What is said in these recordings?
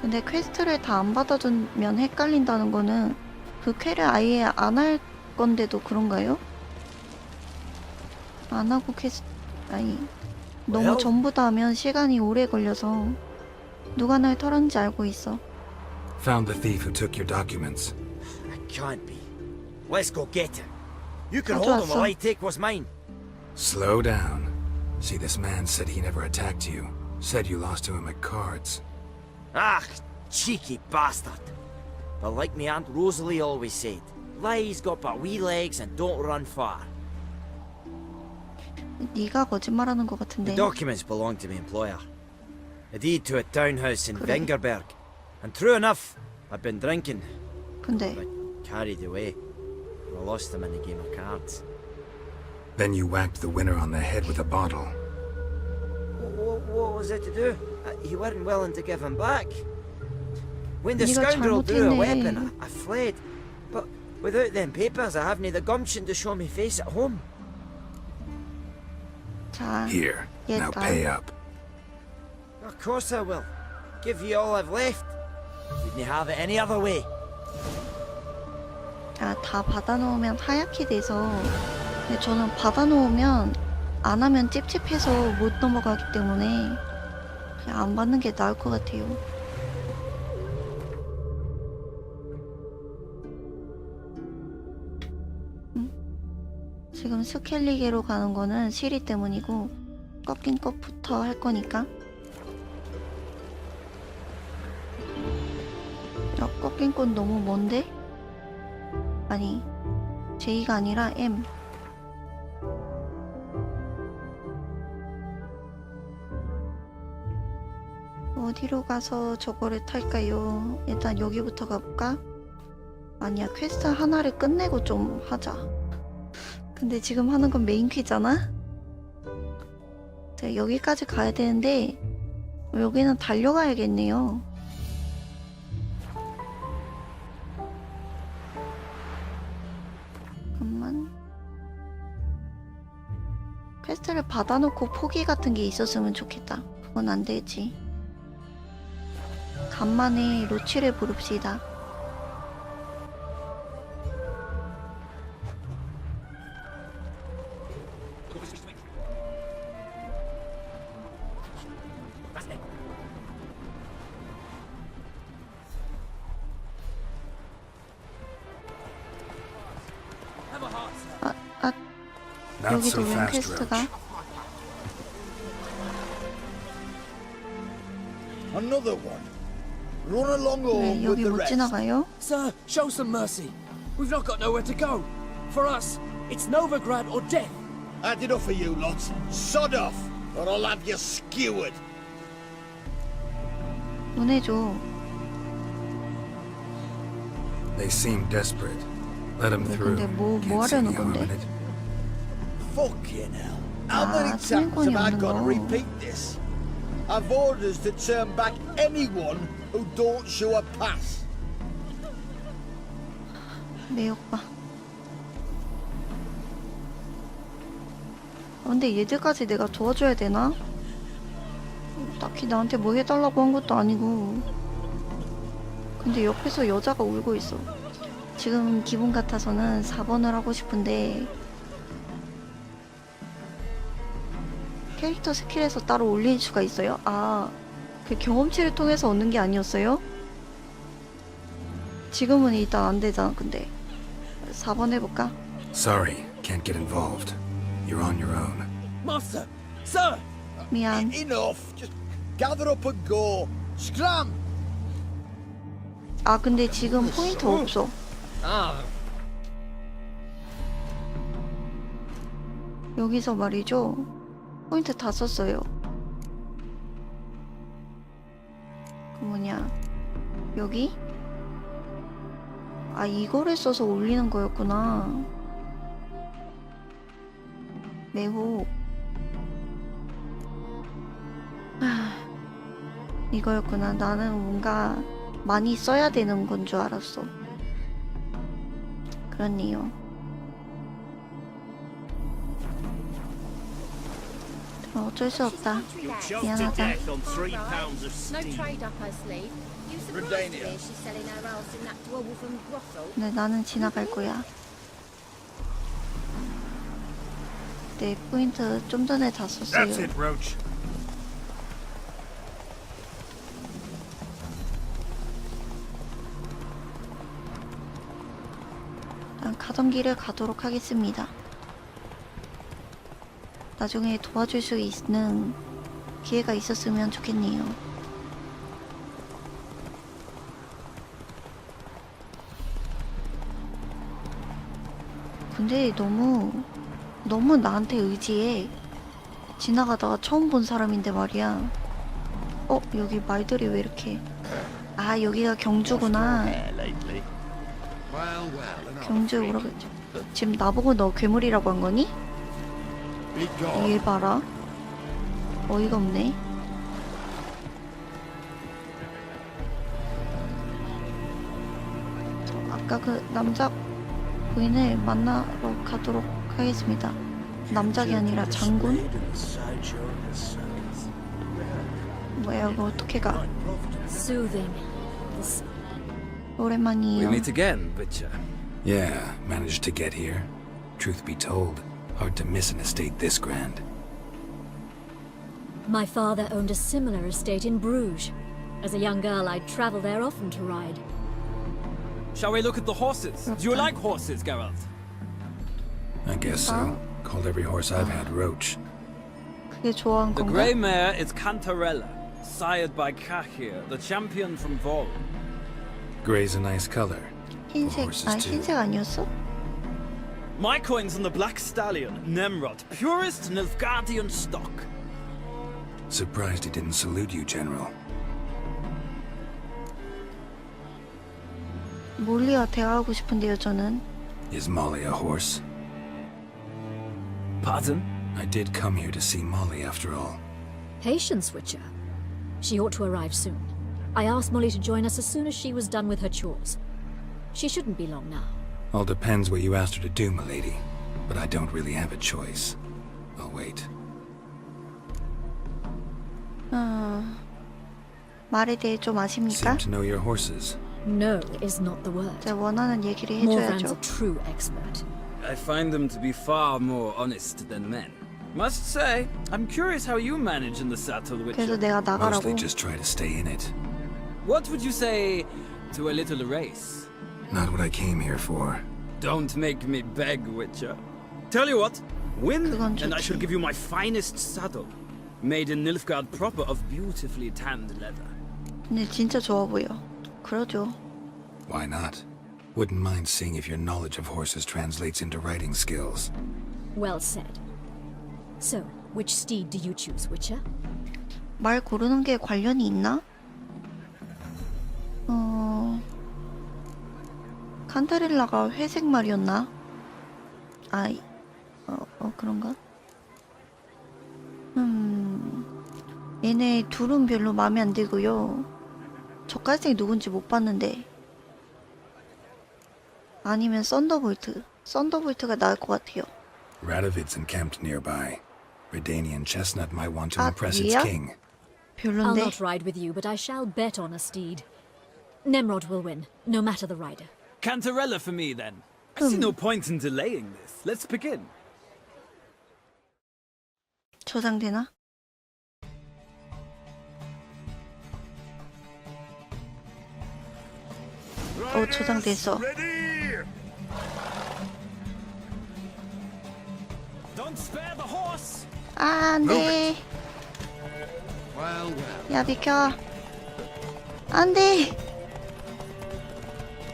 근데 퀘스트를 다 안 받아주면 헷갈린다는 거는 그 퀘를 아예 안 할 건데도 그런가요? 안 하고 퀘스트 아니 너무 전부 다 하면 시간이 오래 걸려서 누가 날 털었는지 알고 있어. Found the thief who took your documents. It can't be. Let's go get him. You can hold him while. I take what's mine. Slow down. See, this man said he never attacked you. Said you lost to him at cards. Ah, cheeky bastard. But like me Aunt Rosalie always said, lies got but wee legs and don't run far. 네가 거짓말하는 것 The 같은데. documents belong to my employer. A deed to a townhouse in 그래. Vengerberg. And true enough, I'd been drinking, 근데 but carried away. I lost them in a game of cards. Then you whacked the winner on the head with a bottle. What, what was it to do? Uh, you weren't willing to give him back. When the 네가 scoundrel drew a 잘못했네. weapon, I, I fled. But without them papers, I haven't the gumption to show me face at home. 자 Here. Yeah, now fine. pay up. Of course I will. Give you all I've left. Wouldn't have it any other way. 아, 다 받아놓으면 하얗게 돼서 근데 저는 받아놓으면 안 하면 찝찝해서 못 넘어가기 때문에 그냥 안 받는 게 나을 것 같아요. 음? 지금 스켈리게로 가는 거는 시리 때문이고 꺾인 것부터 할 거니까 야, 꺾인 건 너무 먼데? 아니 J가 아니라 M 어디로 가서 저거를 탈까요? 일단 여기부터 가볼까? 아니야 퀘스트 하나를 끝내고 좀 하자 근데 지금 하는 건 메인 퀴잖아? 자 여기까지 가야 되는데 여기는 달려가야겠네요 잠깐만. 퀘스트를 받아놓고 포기 같은 게 있었으면 좋겠다. 그건 안 되지. 간만에 로치를 부릅시다. 아, 아, 여기도 so 웬 fast, 퀘스트가? Roach. Another one. Run along 왜 home with 여기 the 못 rest. 지나가요? Sir, show some mercy. We've not got nowhere to go. For us, it's Novigrad or death. Had enough of you lot. Sod off, or I'll have you skewered. 보내줘. They seem desperate. Let them 네, through. 근데 뭐- 뭐 Can't see 하려는 any harm 건데? in it. Fucking hell. How Ah, many times 수행권이 have I 없는 got to 거. repeat this? I've orders to turn back anyone who don't show a pass. 매혹봐. 아, 근데 얘들까지 내가 도와줘야 되나? 딱히 나한테 뭐 해달라고 한 것도 아니고. 근데 옆에서 여자가 울고 있어. 지금 기분 같아서는 4번을 하고 싶은데 캐릭터 스킬에서 따로 올릴 수가 있어요? 아, 그 경험치를 통해서 얻는 게 아니었어요? 지금은 일단 안 되잖아, 근데. 4번 해볼까? Sorry, can't get involved. You're on your own. Master, sir, 미안. Enough. Just gather up and go. Scram! 아, 근데 지금 포인트 없어. ah, 여기서 말이죠. 포인트 다 썼어요. 뭐냐. 여기? 아, 이거를 써서 올리는 거였구나. 매호. 하, 이거였구나. 나는 뭔가 많이 써야 되는 건 줄 알았어. 그렇네요. 어쩔 수 없다. 미안하다. 근데 나는 지나갈 거야. 네, 포인트 좀 전에 다 썼어요. 일단 가던 길을 가도록 하겠습니다. 나중에 도와줄 수 있는 기회가 있었으면 좋겠네요. 근데 너무 너무 나한테 의지해. 지나가다가 처음 본 사람인데 말이야. 어 여기 말들이 왜 이렇게? 아 여기가 경주구나. lately. 경주 오라겠죠. 지금 나보고 너 괴물이라고 한 거니? 얘 봐라. 어이가 없네. 저 아까 그 남자 부인을 만나러 가도록 하겠습니다. 남작이 아니라 장군? 뭐야 이거 어떻게 가? Soothing. This We 오랜만이에요. meet again, Witcher. Yeah, managed to get here. Truth be told, hard to miss an estate this grand. My father owned a similar estate in Bruges. As a young girl, I'd travel there often to ride. Shall we look at the horses? Do you like horses, Geralt? I guess so. Called every horse I've had Roach. 그게 좋아한 The 건가? grey mare is Cantarella, sired by Cahir, the champion from Vol. Gray's a nice color. 흰색 horses 아 too. 흰색 아니었어? My coin's on the black stallion, Nemrod, purest Nilfgaardian stock. Surprised he didn't salute you, General. 몰리와 대화하고 싶은데요 저는 Is Molly a horse? Pardon? I did come here to see Molly after all. Patience, Witcher. She ought to arrive soon. I asked Molly to join us as soon as she was done with her chores. She shouldn't be long now. All depends what you asked her to do, milady. But I don't really have a choice. I'll wait. 어... 말에 대해 좀 아십니까? Seem to know your horses. No is not the word. 제가 원하는 얘기를 Morvran's 해줘야죠 a true expert. I find them to be far more honest than men. Must say, I'm curious how you manage in the saddle, 그래서 Witcher. 내가 나가라고 Mostly just try to stay in it. What would you say to a little race? Not what I came here for. Don't make me beg, Witcher. Tell you what, win, 그건 and I 좋지. shall give you my finest saddle. Made in Nilfgaard proper of beautifully tanned leather. 근데 진짜 좋아 보여 그러죠 Why not? Wouldn't mind seeing if your knowledge of horses translates into riding skills. Well said. So, which steed do you choose, Witcher? 말 고르는 게 관련이 있나? 칸타렐라가 회색 말이었나? 아, 이- 어, 어 그런가? 음... 얘네 둘은 별로 마음에 안 들고요 젓갈색이 누군지 못 봤는데 아니면 썬더볼트 썬더볼트가 나을 것 같아요 Radovid's encamped nearby. Redanian Chestnut might want to Ah, impress its king. I'll 별론데? not ride with you, but I shall bet on a steed. Nemrod will win, no matter the rider. Cantarella for me, then. I see no point in delaying this. Let's begin. 저장되나? 어 저장됐어 Don't spare the horse! 아 안돼 야 비켜 안돼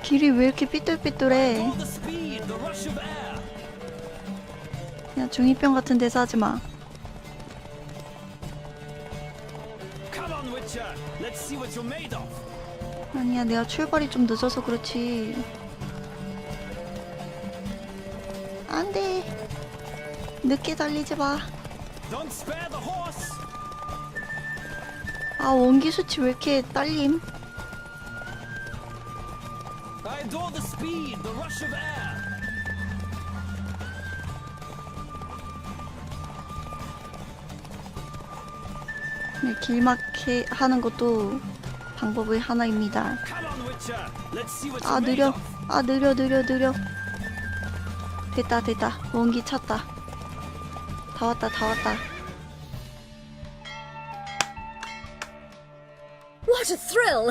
길이 왜 이렇게 삐뚤삐뚤해. 야 중이병 같은 데서 하지마. 아니야 내가 출발이 좀 늦어서 그렇지 안돼 늦게 달리지 horse! 아, 원기 수치 왜 이렇게 딸림 I adore the speed, the rush of air. 네, 길막해 하는 것도 방법의 하나입니다. Come on, Witcher. Let's see what 아 you're made 느려 of. 아 느려 느려 느려 됐다 됐다 원기 찼다 다 왔다 다 왔다 What a thrill!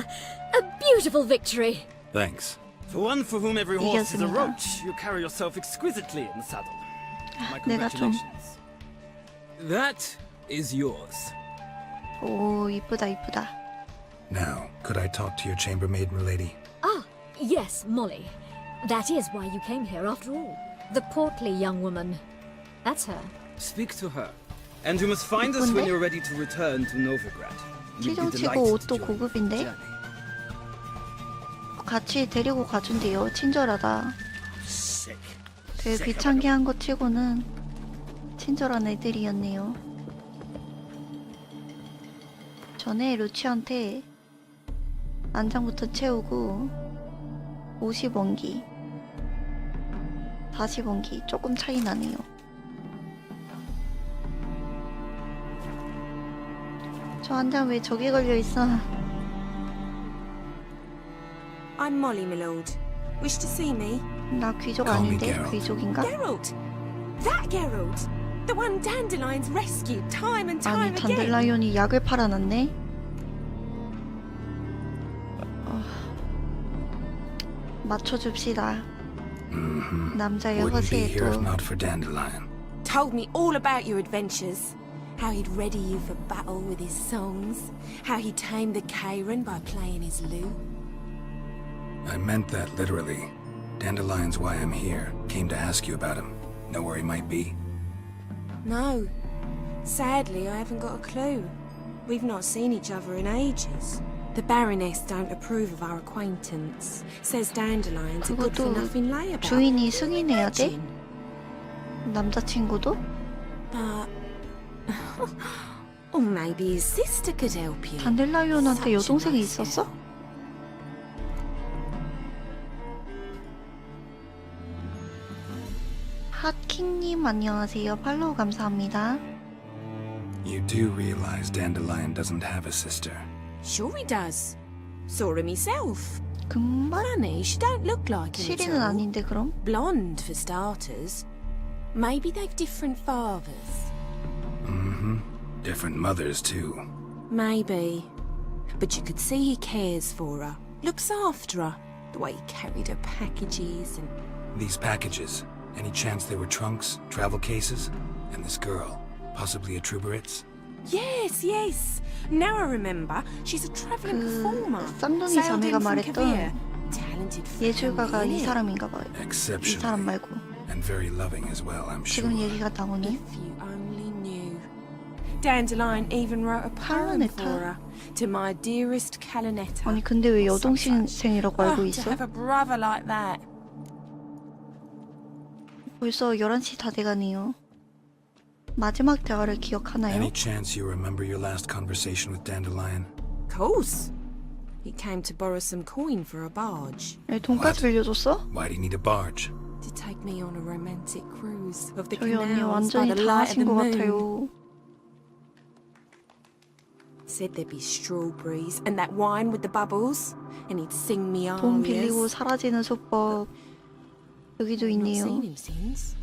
A beautiful victory! Thanks. For one for whom every horse is a 이겼습니다. roach, you carry yourself exquisitely in the saddle. My 내가 좀- congratulations. That is yours. 오 이쁘다 이쁘다 Now, could I talk to your chambermaid, milady? Ah, yes, Molly. That is why you came here after all. The portly young woman. That's her. Speak to her. And you must find us when 이쁜데? you're ready to return to Novigrad. We'd be 치종 치고 delighted 옷도 to join 고급인데 the journey. 같이 데리고 가준대요 친절하다. 되게 귀찮게 한것 치고는 친절한 애들이었네요. 전에 루치한테 안장부터 채우고 50원기 40원기 조금 차이 나네요. 저 안장 왜 저기 걸려있어 I'm Molly, my lord. Wish to see me? 나 귀족 Call me 아닌데? Geralt. 귀족인가? Geralt! That Geralt! The one Dandelion's rescued time and 아니 time again! 단델라이온이 약을 팔아놨네. 어... 맞춰줍시다. 남자의 Wouldn't be 허세에 here if 또 not for Dandelion. Told me all about your adventures. How he'd ready you for battle with his songs. How he tamed the Karen by playing his lute. I meant that literally. Dandelion's why I'm here. Came to ask you about him. Know where he might be? No. Sadly, I haven't got a clue. We've not seen each other in ages. The Baroness don't approve of our acquaintance. Says Dandelion's a good for 그것도 nothing layabout. 주인이 승인해야 돼? Legend. 남자친구도? But. or maybe his sister could help you. 단델라이온한테 Such a 여동생이 nice 있었어? 핫킹님 안녕하세요. 팔로우 감사합니다. You do realize Dandelion doesn't have a sister. Sure he does. Saw her myself. 금발? Funny, she don't look like him at 시리는 all. 아닌데 그럼? Blonde for starters. Maybe they've different fathers. Mm-hmm. Different mothers, too. Maybe. But you could see he cares for her. Looks after her. The way he carried her packages and These packages, any chance they were trunks, travel cases? And this girl, possibly a Truberitz? Yes, yes. Now I remember. She's a travelling 그 performer. 쌍둥이 Sailed 자매가 in from 말했던 Kavir. Talented 예술가가 family, 이 innit? 사람인가 봐요. 이 사람 Exceptionally. 말고. And very loving as well, I'm sure. 지금 얘기가 나오네. If you only knew. Dandelion even wrote a poem Callanetta? for her. To my dearest Callanetta. 아니 근데 왜 Or some such. 여동생이라고 알고 Oh, to 있어? have a brother like that. 벌써 11시 다 돼가네요. 마지막 대화를 기억하나요? Any chance you remember your last conversation with Dandelion? Course. He came to borrow some coin for a barge. 네, 돈까스 빌려줬어? Why'd he need a barge? To take me on a romantic cruise of the 저희 언니 canals by 완전히 the 다 light of 하신 the 것 moon. 같아요. Said there'd be strawberries and that wine with the bubbles, and he'd sing me 돈 arias. 빌리고 사라지는 수법 여기도 Not 있네요. seen him since.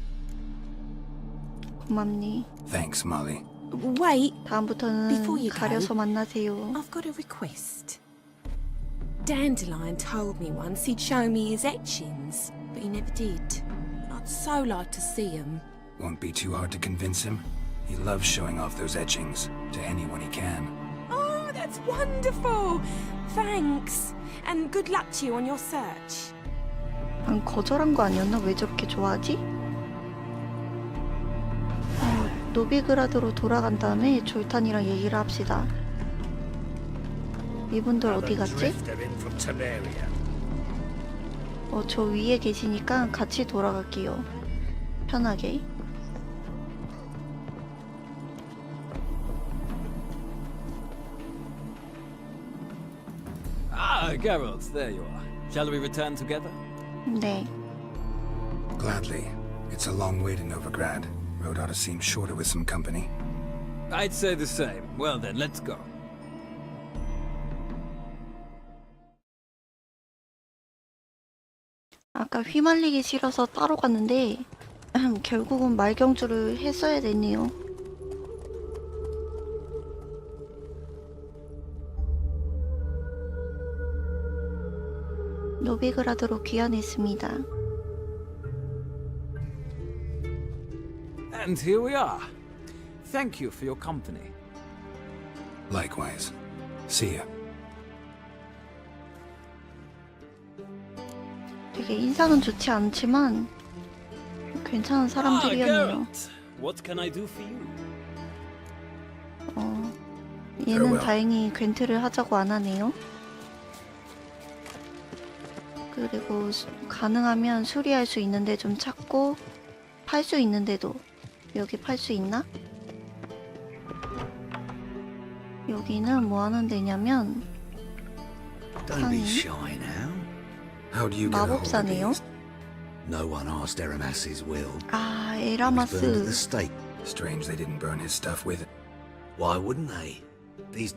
고맙니. Thanks, Molly. Wait, 다음부터는 Before you go, 가려서 만나세요. I've got a request. Dandelion told me once he'd show me his etchings, but he never did. I'd so like to see them. Won't be too hard to convince him. He loves showing off those etchings to anyone he can. Oh, that's wonderful! Thanks, and good luck to you on your search. 난 거절한 거 아니었나? 왜 저렇게 좋아하지? 어, 노비그라드로 돌아간 다음에 졸탄이랑 얘기를 합시다. 이분들 어디 갔지? 어, 저 위에 계시니까 같이 돌아갈게요. 편하게. Ah, Geralt, there you are. Shall we return together? 네. Gladly. It's a long way to Novigrad. Road ought to seem shorter with some company. I'd say the same. Well then, let's go. 아까 휘말리기 싫어서 따로 갔는데 결국은 말경주를 했어야 됐네요. 노비그라드로 귀환했습니다. And here we are. Thank you for your company. Likewise. See ya. 되게 인상은 좋지 않지만 괜찮은 사람들이었네요. What can I do for you? 어, 얘는 Farewell. 다행히 괜트를 하자고 안 하네요. 그리고 수- 가능하면 수리할 수 있는데 좀 찾고 팔 수 있는데도 여기 팔 수 있나? 여기는 뭐 하는 데냐면 Don't be Honey. shy now. How do you get hold of 마법사네요. these? No one asked Eramas's will. 아 It was burned at the 에라마스 stake. Strange they didn't burn his stuff with it. Why wouldn't they? These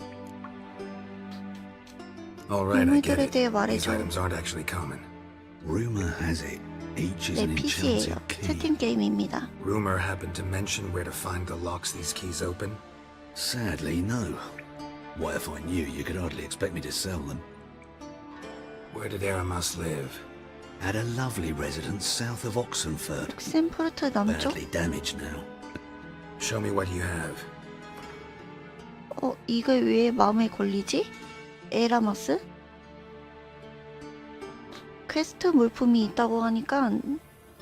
All right, I get 인물들에 it. 대해 These 말해줘. items aren't actually common. rumor has it each is 내 an PC예요. enchanted key. 채팅 게임입니다. Rumor happened to mention where to find the locks these keys open. Sadly, no. What if I knew you could hardly expect me to sell them? Where did Aramas live? Had a lovely residence south of Oxenford. 옥센푸르트 남쪽? Badly damaged now. Show me what you have. 어 이거 왜 마음에 걸리지? 에라마스? 퀘스트 물품이 있다고 하니까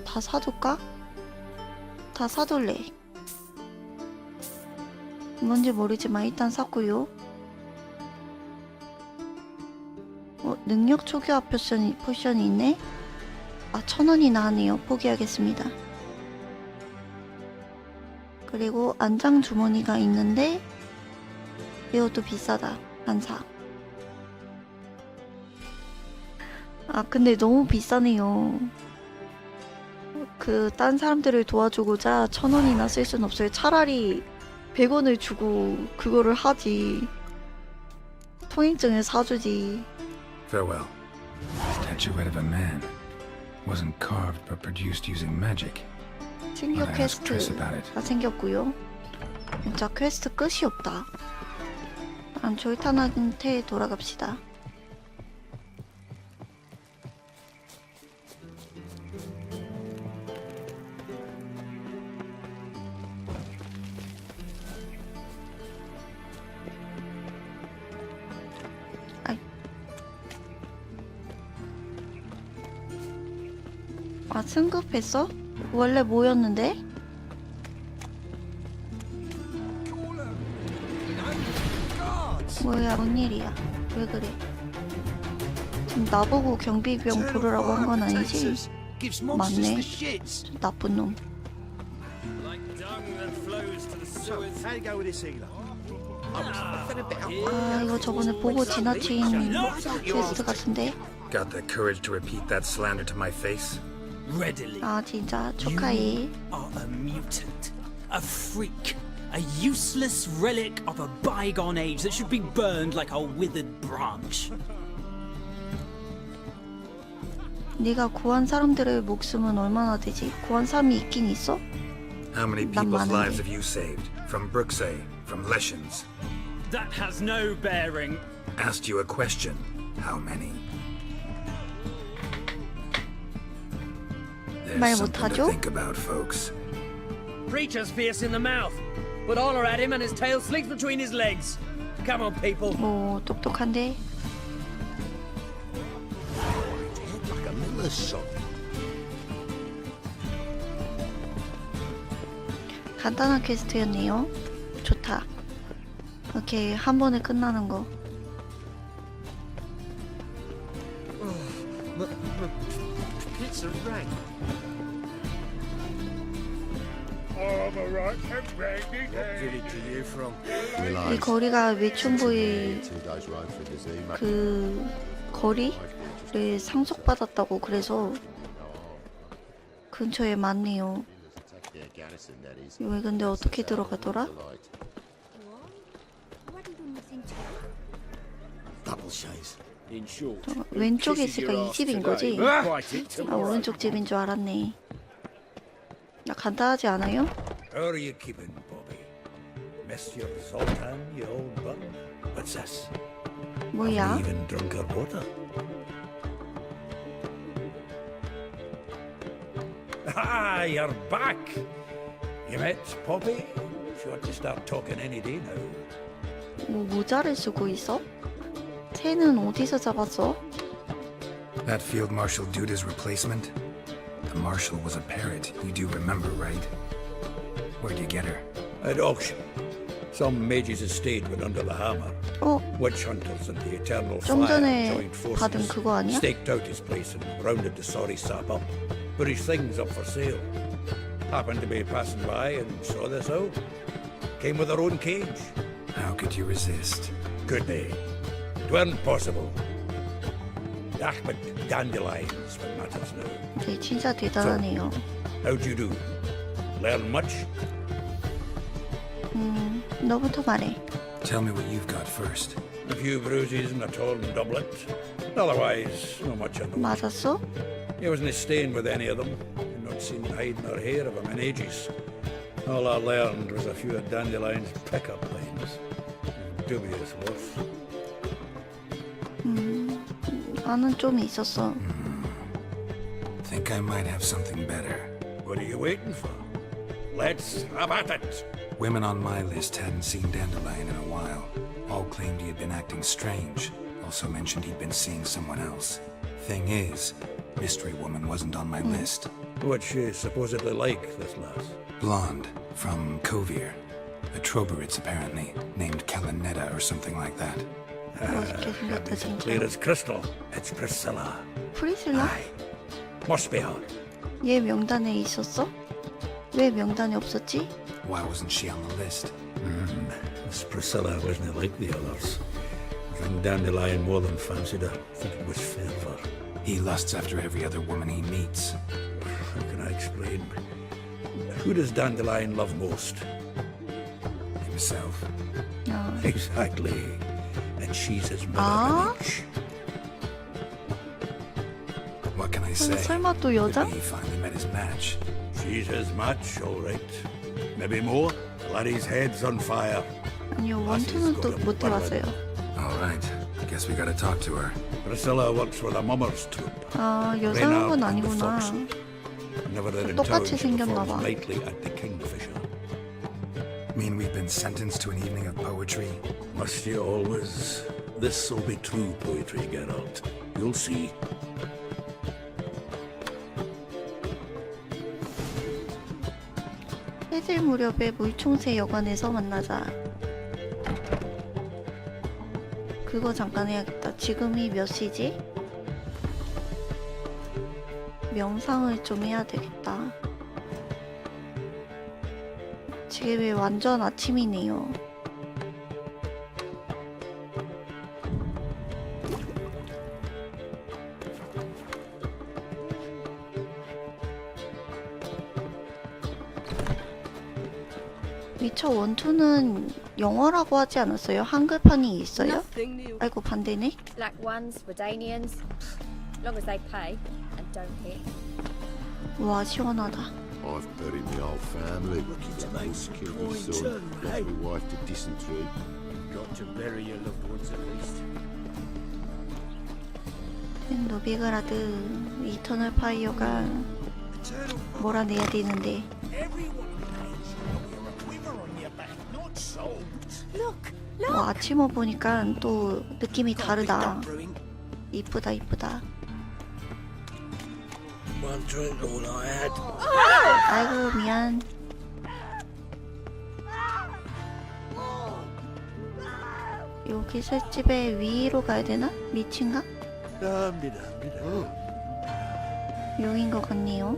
다 사둘까? 다 사둘래. 뭔지 모르지만 일단 샀고요. 어, 능력 초기화 포션이, 포션이 있네? 아, 천 원이나 하네요. 포기하겠습니다. 그리고 안장 주머니가 있는데 이것도 비싸다. 안 사. 아, 근데 너무 비싸네요. 그, 딴 사람들을 도와주고자 천 원이나 쓸 순 없어요. 차라리 100원을 주고 그거를 하지. 통행증을 사주지. Farewell. Statuette of a man. Wasn't carved but produced using magic. Triss 퀘스트. 가 생겼고요. 진짜 퀘스트 끝이 없다. 난 졸탄한테 돌아갑시다. 아 승급했어? 원래 뭐였는데? 뭐야 뭔 일이야 왜 그래 지금 나보고 경비병 부르라고 한 건 아니지 맞네 좀 나쁜 놈? 아 이거 저번에 보고 지나친 퀘스트 같은데 Got the courage to repeat that slander to my face? Readily. 아 진짜 축하해 are a mutant, a freak, a useless relic of a bygone age that should be burned like a withered branch. 네가 구한 사람들의 목숨은 얼마나 되지 구한 사람이 있긴 있어? How many 난 people's 많은데. lives have you saved? From Brooksay? From Leshens? That has no bearing. Asked you a question. How many? 말 못하죠? think about, folks. Preacher's fierce in the mouth, but holler at him and his tail slinks between his legs. Come on, people. 뭐 똑똑한데 Like a miller's son. 간단한 퀘스트였네요 좋다 오케이 한 번에 끝나는 거 이 거리가 외춘부의 그 거리를 상속받았다고 그래서 근처에 많네요. 왜 근데 어떻게 들어가더라? 왼쪽에 있으니까 이 집인 거지? 나 오른쪽 집인 줄 알았네. 나 간단하지 않아요? How are you keeping, Bobby? Miss your Zoltan, you old bum? What's this? 뭐야? Even drunk her water? Ah, you're back! You met Poppy? She ought to start talking any day now. 뭐 모자를 쓰고 있어? 새는 어디서 잡았어? That field marshal Duda's replacement? The marshal was a parrot, you do remember, right? Where'd you get her? At auction. Some mage's estate went under the hammer. 어? Witch hunters and the Eternal 좀 Fire 전에 joined 받은 forces, 그거 아니야? staked out his place and rounded the sorry sap up. Put his things up for sale. Happened to be passing by and saw this out. Came with her own cage. How could you resist? Could they? It weren't possible. Ahmed dandelions what matters now. 네, 진짜 대단하네요. How'd you do? Learn much? 음, 너부터 말해. Tell me what you've got first. A few bruises and a torn doublet. Otherwise, not much on the 맞았어? He wasn't staying with any of them. I'd not seen hide nor hair of him in ages. All I learned was a few of Dandelion's pickup lines. Dubious worth. 나는 좀 있었어. Think I might have something better. What are you waiting for? Let's have at it! Women on my list hadn't seen Dandelion in a while. All claimed he had been acting strange. Also mentioned he'd been seeing someone else. Thing is, Mystery Woman wasn't on my list. What's she supposedly like, this lass? Blonde, from Kovir. A Troberitz, apparently, named Kalanetta or something like that. 멋있게 생겼다 It's 진짜. clear as crystal. It's Priscilla. 프리슬라? Aye. Must be her. 얘 명단에 있었어? 왜 명단에 없었지? Why wasn't she on the list? This Priscilla wasn't like the others. I think Dandelion more than fancied her. I think it was fervour. He lusts after every other woman he meets. How can I explain? Who does Dandelion love most? Himself. 아, Exactly. And she's his mirror Ah? image. What can I 설- say? 설마 또 여자? Maybe he finally met his match. She's his match, all right. Maybe more. Laddie's head's on fire. 아니요 원투는 또 못 해봤어요. All right. Guess we gotta talk to her. Priscilla works with a mummer's troupe. 아 여자인 건 Reynard and the 아니구나. Fox. Whenever they're in 똑같이 town, she 생겼나 performs 봐. nightly at the Kingfisher. Mean we've been sentenced to an evening of poetry? Must you always? This'll be true poetry, Geralt. You'll see. 해질 무렵에 물총새 여관에서 만나자. 그거 잠깐 해야겠다. 지금이 몇 시지? 명상을 좀 해야 되겠다. 지금이 완전 아침이네요. 미처 원투는 영어라고 하지 않았어요? 한글판이 있어요? 아이고 반대네. Black ones, Redanians. Long as they pay and don't hit. 와 시원하다. I've buried my whole family. Almost killed my son, lost my wife to dysentery. got to bury your loved ones at least. 노비그라드 이터널 파이어가 몰아내야 되는데 와 아침어 보니까 또 느낌이 다르다 이쁘다 이쁘다 All I had. 아이고 미안 여기 셋집에 위로 가야 되나? 밑인가? 여긴 것 같네요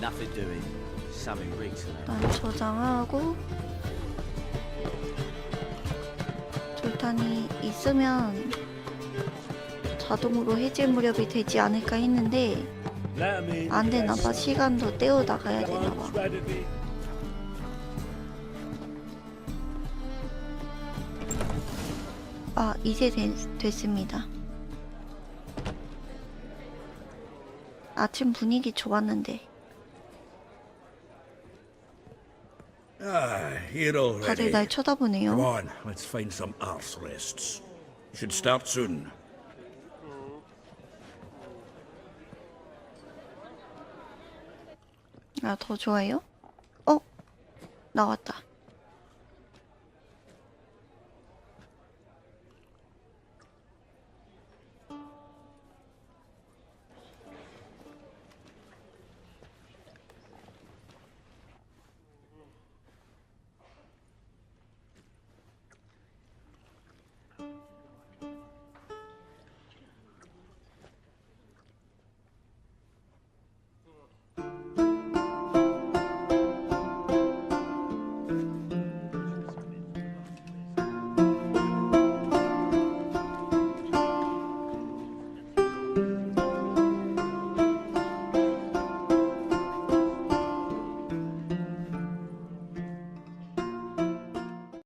Nothing doing. 일단 저장하고 졸탄이 있으면 자동으로 해질 무렵이 되지 않을까 했는데 안 되나봐 시간도 때우다 가야 되나봐 아, 이제 되, 됐습니다. 아침 분위기 좋았는데 already. 다들 날 쳐다보네요. Come on, let's find some arse rests. Should start soon. 아, 더 좋아요? 어? 나왔다.